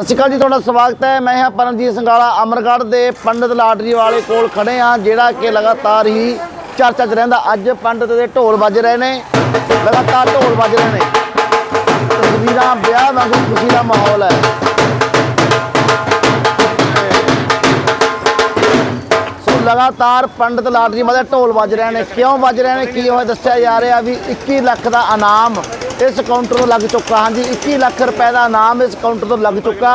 ਸਤਿ ਸ਼੍ਰੀ ਅਕਾਲ ਜੀ, ਤੁਹਾਡਾ ਸਵਾਗਤ ਹੈ। ਮੈਂ ਹਾਂ ਪਰਮਜੀਤ ਸੰਗਾਲਾ ਅਮਰਗੜ੍ਹ ਦੇ ਪੰਡਤ ਲਾਟਰੀ ਵਾਲੇ ਕੋਲ ਖੜੇ ਹਾਂ, ਜਿਹੜਾ ਕਿ ਲਗਾਤਾਰ ਹੀ ਚਰਚਾ 'ਚ ਰਹਿੰਦਾ। ਅੱਜ ਪੰਡਤ ਦੇ ਢੋਲ ਵੱਜ ਰਹੇ ਨੇ। ਲਗਾਤਾਰ ਢੋਲ ਵੱਜ ਰਹੇ ਨੇ। ਤਸਵੀਰਾਂ, ਵਿਆਹ ਵਾਂਗੂ ਖੁਸ਼ੀ ਦਾ ਮਾਹੌਲ ਹੈ। ਲਗਾਤਾਰ ਪੰਡਤ ਲਾਟਰੀ ਵਾਲੇ ਢੋਲ ਵੱਜ ਰਹੇ ਨੇ। ਕਿਉਂ ਵੱਜ ਰਹੇ ਨੇ? ਕੀ ਹੋਇਆ ਦੱਸਿਆ ਜਾ ਰਿਹਾ ਵੀ 21 ਲੱਖ ਦਾ ਇਨਾਮ ਇਸ ਕਾਊਂਟਰ ਤੋਂ ਲੱਗ ਚੁੱਕਾ। ਹਾਂਜੀ 21 ਲੱਖ ਰੁਪਏ ਦਾ ਇਨਾਮ ਇਸ ਕਾਊਂਟਰ ਤੋਂ ਲੱਗ ਚੁੱਕਾ।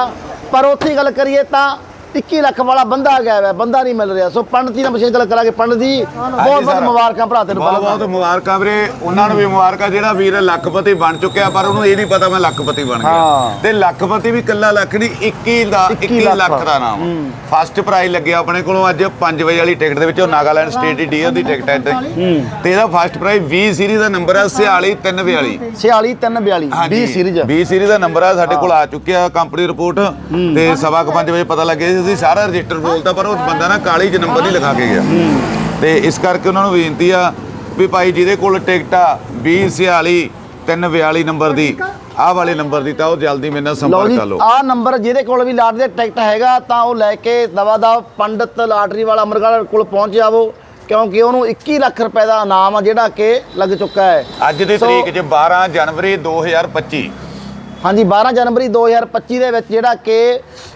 ਪਰ ਉੱਥੇ ਗੱਲ ਕਰੀਏ ਤਾਂ 21 ਲੱਖ ਵਾਲਾ ਬੰਦਾ ਗਿਆ ਹੈ ਬੰਦਾ ਨਹੀਂ ਮਿਲ ਰਿਹਾ। ਸੋ ਪੰਡਤ ਜੀ ਨਾਲ ਵਿਸ਼ੇਸ਼ ਗੱਲ ਕਰਾਂਗੇ। ਪੰਡਤ ਜੀ ਬਹੁਤ ਬਹੁਤ। ਮੁਬਾਰਕਾਂ ਭਰਾ ਤੈਨੂੰ ਬਹੁਤ ਬਹੁਤ ਮੁਬਾਰਕਾਂ ਵੀਰੇ। ਉਹਨਾਂ ਨੂੰ ਵੀ ਮੁਬਾਰਕਾਂ ਜਿਹੜਾ ਵੀਰ ਲੱਖਪਤੀ ਬਣ ਚੁੱਕਿਆ ਪਰ ਉਹਨੂੰ ਇਹ ਨਹੀਂ ਪਤਾ ਮੈਂ ਲੱਖਪਤੀ ਬਣ। ਗਿਆ। ਤੇ ਲੱਖਪਤੀ ਵੀ ਕੱਲਾ ਲੱਖ ਨਹੀਂ 21 ਦਾ 21 21 ਲੱਖ। ਦਾ ਨਾਮ। ਫਸਟ ਪ੍ਰਾਈਜ਼ ਲੱਗਿਆ ਆਪਣੇ ਕੋਲੋਂ ਅੱਜ 5 ਵਜੇ ਵਾਲੀ ਟਿਕਟ ਦੇ ਵਿੱਚ ਉਹ ਨਾਗਾਲੈਂਡ ਸਟੇਟ ਦੀ ਡੀਅਰ ਦੀ ਟਿਕਟ ਹੈ। ਤੇ ਇਹਦਾ ਫਸਟ ਪ੍ਰਾਈਜ਼ 20 ਸੀਰੀਜ਼ ਦਾ ਨੰਬਰ ਹੈ 46342 46 342 20 ਸੀਰੀਜ਼ 20 ਸੀਰੀਜ਼ ਦਾ ਨੰਬਰ ਆ ਸਾਡੇ ਕੋਲ ਆ ਚੁੱਕਿਆ ਕੰਪਨੀ ਰਿਪੋਰਟ ਤੇ ਸਵਾ ਕੁ ਪੰਜ ਵਜੇ ਪਤਾ ਲੱਗਿਆ ਸੀ ਅਸੀਂ ਸਾਰਾ ਰਜਿਸਟਰ ਬੋਲਤਾ ਪਰ ਉਹ ਬੰਦਾ ਨਾ ਕਾਲੀ ਚ ਨੰਬਰ ਨਹੀਂ ਲਿਖਾ ਕੇ ਗਿਆ। ਤੇ ਇਸ ਕਰਕੇ ਉਹਨਾਂ ਨੂੰ ਬੇਨਤੀ ਆ ਵੀ ਭਾਈ ਜਿਹਦੇ ਕੋਲ ਟਿਕਟ ਆ 20 46 342 ਨੰਬਰ ਦੀ ਆਹ ਵਾਲੇ ਨੰਬਰ ਦੀ ਤਾਂ ਉਹ ਜਲਦੀ ਮੇਰੇ ਨਾਲ ਲਓ ਸੰਪਰਕ ਜੀ ਕਰ ਲਓ। ਆਹ ਨੰਬਰ ਜਿਹਦੇ ਕੋਲ ਵੀ ਲਾਟਰੀ ਦਾ ਟਿਕਟ ਹੈਗਾ ਤਾਂ ਉਹ ਲੈ ਕੇ ਦਵਾ ਦਾ ਪੰਡਤ ਲਾਟਰੀ ਵਾਲਾ ਅਮਰਗੜ੍ਹ ਕੋਲ ਪਹੁੰਚ ਜਾਵੋ ਕਿਉਂਕਿ ਉਹਨੂੰ 21 ਲੱਖ ਰੁਪਏ ਦਾ ਇਨਾਮ ਆ ਜਿਹੜਾ ਕਿ ਲੱਗ ਚੁੱਕਾ ਹੈ। ਅੱਜ ਦੀ ਸੋ- ਤਰੀਕ 'ਚ 12 ਜਨਵਰੀ 2025 ਹਾਂਜੀ 12 ਜਨਵਰੀ 2025 ਦੇ ਵਿੱਚ ਜਿਹੜਾ ਕਿ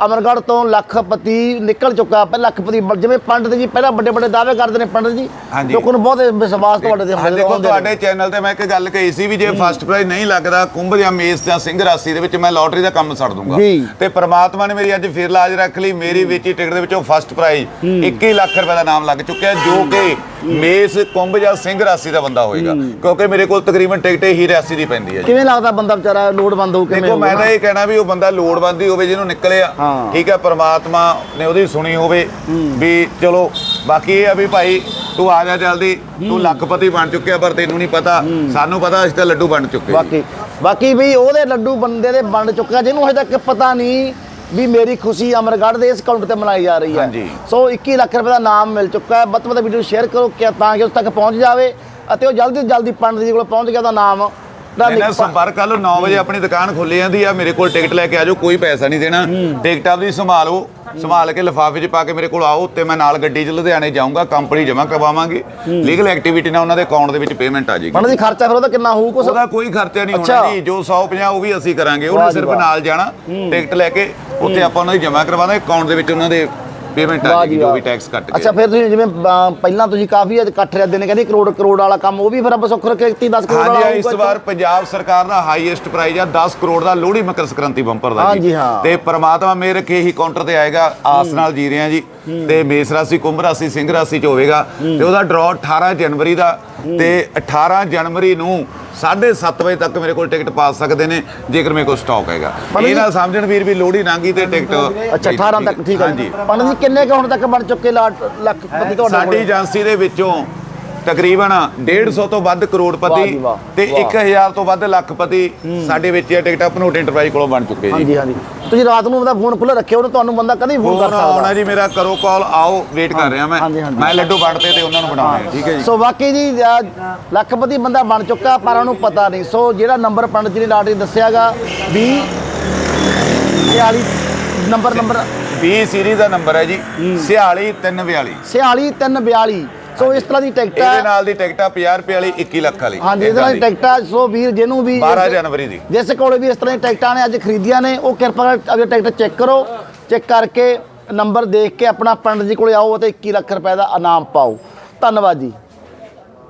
ਅਮਰਗੜ੍ਹ ਤੋਂ ਲੱਖਪਤੀ ਨਿਕਲ ਚੁੱਕਾ ਪਹਿਲਾਂ ਲੱਖਪਤੀ ਜਿਵੇਂ ਪੰਡਤ ਜੀ ਪਹਿਲਾਂ ਵੱਡੇ ਵੱਡੇ ਦਾਅਵੇ ਕਰਦੇ ਨੇ ਪੰਡਤ ਜੀ। ਲੋਕਾਂ ਨੂੰ ਬਹੁਤ ਵਿਸ਼ਵਾਸ ਤੁਹਾਡੇ ਤੇ ਹੁੰਦੇ ਦੇਖੋ। ਤੁਹਾਡੇ ਚੈਨਲ ਤੇ ਮੈਂ ਇੱਕ ਗੱਲ ਕਹੀ ਸੀ ਵੀ ਜੇ ਫਸਟ ਪ੍ਰਾਈਜ਼ ਨਹੀਂ ਲੱਗਦਾ ਕੁੰਭ ਜਾਂ ਮੇਸ ਜਾਂ ਸਿੰਘ ਰਾਸ਼ੀ ਦੇ ਵਿੱਚ ਮੈਂ ਲੋਟਰੀ ਦਾ ਕੰਮ ਛੱਡ ਦੂੰਗਾ। ਤੇ ਪ੍ਰਮਾਤਮਾ ਨੇ ਮੇਰੀ ਅੱਜ ਫਿਰ ਲਾਜ ਰੱਖ ਲਈ ਮੇਰੀ ਵੇਚੀ ਟਿਕਟ ਦੇ ਵਿੱਚੋਂ ਫਸਟ ਪ੍ਰਾਈਜ਼ 21 ਲੱਖ ਰੁਪਏ ਦਾ ਨਾਮ ਲੱਗ ਚੁੱਕਿਆ ਜੋ ਕਿ ਮੇਸ ਕੁੰਭ ਜਾਂ ਸਿੰਘ ਰਾਸ਼ੀ ਦਾ ਬੰਦਾ ਹੋਏਗਾ ਕਿਉਂਕਿ ਮੇਰੇ ਕੋਲ ਤਕਰੀਬਨ ਟਿਕਟ ਹੀ ਰਾਸ਼ੀ ਦੀ ਪੈਂਦੀ ਹੈ ਕਿਵੇਂ ਲੱਗਦਾ ਬੰਦਾ ਵਿਚਾਰਾ ਲੋਡ ਬੰਦ ਹੋ ਕਿਵੇਂ ਦੇਖੋ ਮੈਂ? ਤਾਂ ਇਹ ਕਹਿਣਾ ਵੀ ਉਹ ਬੰਦਾ ਲੋੜਵੰਦੀ ਹੋਵੇ ਜਿਹਨੂੰ ਨਿਕਲਿਆ। ਠੀਕ ਹੈ ਪ੍ਰਮਾਤਮਾ ਨੇ ਉਹਦੀ ਸੁਣੀ ਹੋਵੇ ਵੀ ਚਲੋ ਬਾਕੀ ਇਹ ਆ ਵੀ ਭਾਈ ਤੂੰ ਆ ਜਾ ਜਲਦੀ ਤੂੰ ਲੱਖਪਤੀ ਬਣ ਚੁੱਕਿਆ ਪਰ ਤੈਨੂੰ ਨਹੀਂ ਪਤਾ ਸਾਨੂੰ ਪਤਾ ਅਸੀਂ ਤਾਂ ਲੱਡੂ ਬਣ ਚੁੱਕੇ। ਬਾਕੀ ਬਾਕੀ ਵੀ ਉਹਦੇ ਲੱਡੂ ਬੰਦੇ ਦੇ ਬਣ ਚੁੱਕਾ ਜਿਹਨੂੰ ਹਜੇ ਤੱਕ ਪਤਾ ਨਹੀਂ ਵੀ ਮੇਰੀ ਖੁਸ਼ੀ ਅਮਰਗੜ੍ਹ ਦੇ ਇਸ ਕਾਊਂਟ ਤੇ ਮਨਾਈ ਜਾ ਰਹੀ ਹੈ। ਸੋ 21 ਲੱਖ ਰੁਪਏ ਦਾ ਨਾਮ ਮਿਲ ਚੁੱਕਾ ਹੈ ਤੋਂ ਵੱਧ ਵੀਡੀਓ ਸ਼ੇਅਰ ਕਰੋ ਕਿ ਤਾਂ ਕਿ ਉਸ ਤੱਕ ਪਹੁੰਚ ਜਾਵੇ ਅਤੇ ਉਹ ਜਲਦੀ ਤੋਂ ਜਲਦੀ ਪੰਡਤ ਜੀ ਕੋਲ ਪਹੁੰਚ ਗਿਆ ਉਹਦਾ ਨਾਮ ਇਹਨਾਂ ਸੰਪਰਕ ਕਰ ਲਓ 9 ਵਜੇ ਆਪਣੀ ਦੁਕਾਨ ਖੁੱਲੀ ਜਾਂਦੀ ਆ ਮੇਰੇ ਕੋਲ ਟਿਕਟ ਲੈ ਕੇ ਆਜੋ ਕੋਈ ਪੈਸਾ ਨਹੀਂ ਦੇਣਾ। ਟਿਕਟ ਆਪਦੀ ਸੰਭਾਲੋ ਸੰਭਾਲ ਕੇ ਲਿਫਾਫੇ 'ਚ ਪਾ ਕੇ ਮੇਰੇ ਕੋਲ ਆਓ ਤੇ ਮੈਂ ਨਾਲ ਗੱਡੀ 'ਚ ਲੁਧਿਆਣੇ ਜਾਊਂਗਾ ਕੰਪਨੀ ਜਮ੍ਹਾਂ ਕਰਵਾਵਾਂਗੇ। ਲੀਗਲ ਐਕਟੀਵਿਟੀ ਨਾਲ ਉਹਨਾਂ ਦੇ ਅਕਾਊਂਟ ਦੇ ਵਿੱਚ ਪੇਮੈਂਟ ਆ ਜਾਏਗੀ। ਪੰਡਤ ਜੀ ਖਰਚਾ ਫਿਰ ਉਹਦਾ ਕਿੰਨਾ ਹੋਊ ਕੁਛ ਉਹਦਾ ਕੋਈ ਖਰਚਾ ਨਹੀਂ। ਹੋਣਾ ਜੀ ਜੋ 150 ਉਹ ਵੀ ਅਸੀਂ ਕਰਾਂਗੇ ਉਹਨੇ ਸਿਰਫ। ਨਾਲ ਜਾਣਾ ਟਿਕਟ ਲੈ ਕੇ ਉੱਥੇ ਆਪਾਂ ਉਹਨਾਂ ਦੀ ਜਮ੍ਹਾਂ ਕਰਵਾਉਣਾ ਅਕਾਊਂਟ ਦੇ ਵਿੱਚ ਉਹਨਾਂ ਦੇ ਪੇਮੈਂਟ ਆ ਜਾਏਗੀ ਜੀ। ਵੀ ਟੈਕਸ ਕੱਟ ਕੇ ਅੱਛਾ ਫਿਰ ਤੁਸੀਂ ਜਿਵੇਂ ਪਹਿਲਾਂ ਤੁਸੀਂ ਕਾਫੀ ਇਕੱਠ ਰਹਿੰਦੇ ਨੇ ਕਹਿੰਦੇ ਕਰੋੜ ਕਰੋੜ ਵਾਲਾ ਕੰਮ ਉਹ ਵੀ ਫਿਰ ਆਪਾਂ ਸੁੱਖ ਰੱਖੇ 30 10 ਕਰੋੜ ਵਾਲਾ ਹਾਂਜੀ ਇਸ ਹੋਊਗਾ ਵਾਰ ਪੰਜਾਬ ਸਰਕਾਰ ਦਾ ਹਾਈਐਸਟ ਪ੍ਰਾਈਜ਼ ਆ 10 ਕਰੋੜ ਦਾ ਲੋਹੜੀ ਮਕਰ ਸੰਕ੍ਰਾਂਤੀ ਬੰਪਰ ਦਾ ਹਾਂਜੀ, ਹਾਂ। ਤੇ ਪ੍ਰਮਾਤਮਾ ਮੇਰੇ ਰੱਖੇ ਹੀ ਕਾਊਂਟਰ ਤੇ ਆਏਗਾ ਆਸ ਨਾਲ ਜੀ ਰਹੇ ਆ ਜੀ। ਤੇ ਮੇਸ ਰਾਸ਼ੀ ਕੁੰਭ ਰਾਸ਼ੀ ਸਿੰਘ ਰਾਸ਼ੀ ਚ ਹੋਵੇਗਾ। ਤੇ ਉਹਦਾ ਡਰਾਅ 18 ਜਨਵਰੀ ਦਾ ਤੇ 18 ਜਨਵਰੀ ਨੂੰ 7:30 ਵਜੇ ਤੱਕ ਮੇਰੇ ਕੋਲ ਟਿਕਟ ਪਾ ਸਕਦੇ ਨੇ ਜੇਕਰ ਮੇਰੇ ਕੋਲ ਸਟਾਕ ਹੈਗਾ। ਇਹ ਨਾ ਸਮਝਣ ਵੀਰ ਵੀ ਲੋਹੜੀ ਨਾਂਗੀ ਤੇ ਟਿਕਟ ਅੱਛਾ 18 ਤੱਕ ਠੀਕ ਹੈ ਹਾਂਜੀ। ਜੀ ਪੰਡਤ ਜੀ ਕਿੰਨੇ ਕੁ ਹੁਣ ਤੱਕ ਬਣ ਚੁੱਕੇ ਲੱਖ ਲੱਖਪਤੀ ਤੁਹਾਡੇ ਸਾਡੀ ਏਜੰਸੀ ਦੇ ਵਿੱਚੋਂ ਤਕਰੀਬਨ 150 ਤੋਂ ਵੱਧ ਕਰੋੜਪਤੀ ਤੇ ਵਾਹ। 1000 ਤੋਂ ਵੱਧ ਲੱਖਪਤੀ ਸਾਡੇ ਵਿੱਚ ਇਹ ਟਿਕਟਾਂ ਭਨੋਟ ਇੰਟਰਪ੍ਰਾਈਜ਼ ਕੋਲੋਂ ਬਣ ਚੁੱਕੇ ਜੀ। ਹਾਂਜੀ ਹਾਂਜੀ। ਤੁਸੀਂ ਰਾਤ ਨੂੰ ਉਹਦਾ ਫੋਨ ਖੁੱਲ੍ਹਾ ਰੱਖਿਓ ਉਹਨੂੰ ਤੁਹਾਨੂੰ ਬੰਦਾ ਕਦੇ ਫੋਨ ਕਰ ਫੋਨ ਆਉਣਾ ਸਕਦਾ ਜੀ ਮੇਰਾ ਕਰੋ ਕਾਲ ਆਓ ਵੇਟ ਕਰ ਰਿਹਾ ਮੈਂ। ਮੈਂ ਲੱਡੂ ਵੰਡਤੇ ਤੇ ਉਹਨਾਂ ਨੂੰ ਬਣਾਉਣੇ ਠੀਕ ਹੈ ਜੀ। ਸੋ ਵਾਕਈ ਜੀ ਲੱਖਪਤੀ ਬੰਦਾ ਬਣ ਚੁੱਕਾ ਪਰ ਉਹਨੂੰ ਪਤਾ ਨਹੀਂ। ਸੋ ਜਿਹੜਾ ਨੰਬਰ ਪੰਡਤ ਜੀ ਨੇ ਲਾਟਰੀ ਦੱਸਿਆਗਾ 20 46 ਨੰਬਰ ਨੰਬਰ 20 ਸੀਰੀਜ਼ ਦਾ ਨੰਬਰ ਹੈ ਜੀ 46342 46 342 ਸੋ ਇਸ ਤਰ੍ਹਾਂ ਦੀ ਟਿਕਟ ਇਹਦੇ ਹੈ। ਨਾਲ ਦੀ ਟਿਕਟ ਆ 50 ਰੁਪਏ ਵਾਲੀ 21 ਲੱਖ ਵਾਲੀ। ਹਾਂਜੀ ਇਹਦੇ ਨਾਲ ਦੀ ਟਿਕਟ ਹੈ ਸੋ ਵੀਰ ਜਿਹਨੂੰ ਵੀ 12 ਜਨਵਰੀ ਦੀ। ਜਿਸ ਕੋਲੇ ਵੀ ਇਸ ਤਰ੍ਹਾਂ ਦੀ ਟਿਕਟਾਂ ਨੇ ਅੱਜ ਖਰੀਦੀਆਂ ਨੇ ਉਹ ਕਿਰਪਾ ਕਰਕੇ ਆਪਣੀ ਟਿਕਟ ਚੈੱਕ ਕਰੋ। ਚੈੱਕ ਕਰਕੇ ਨੰਬਰ ਦੇਖ ਕੇ ਆਪਣਾ ਪੰਡਤ ਜੀ ਕੋਲੇ ਆਓ ਅਤੇ 21 ਲੱਖ ਰੁਪਏ ਦਾ ਇਨਾਮ ਪਾਓ। ਧੰਨਵਾਦ ਜੀ।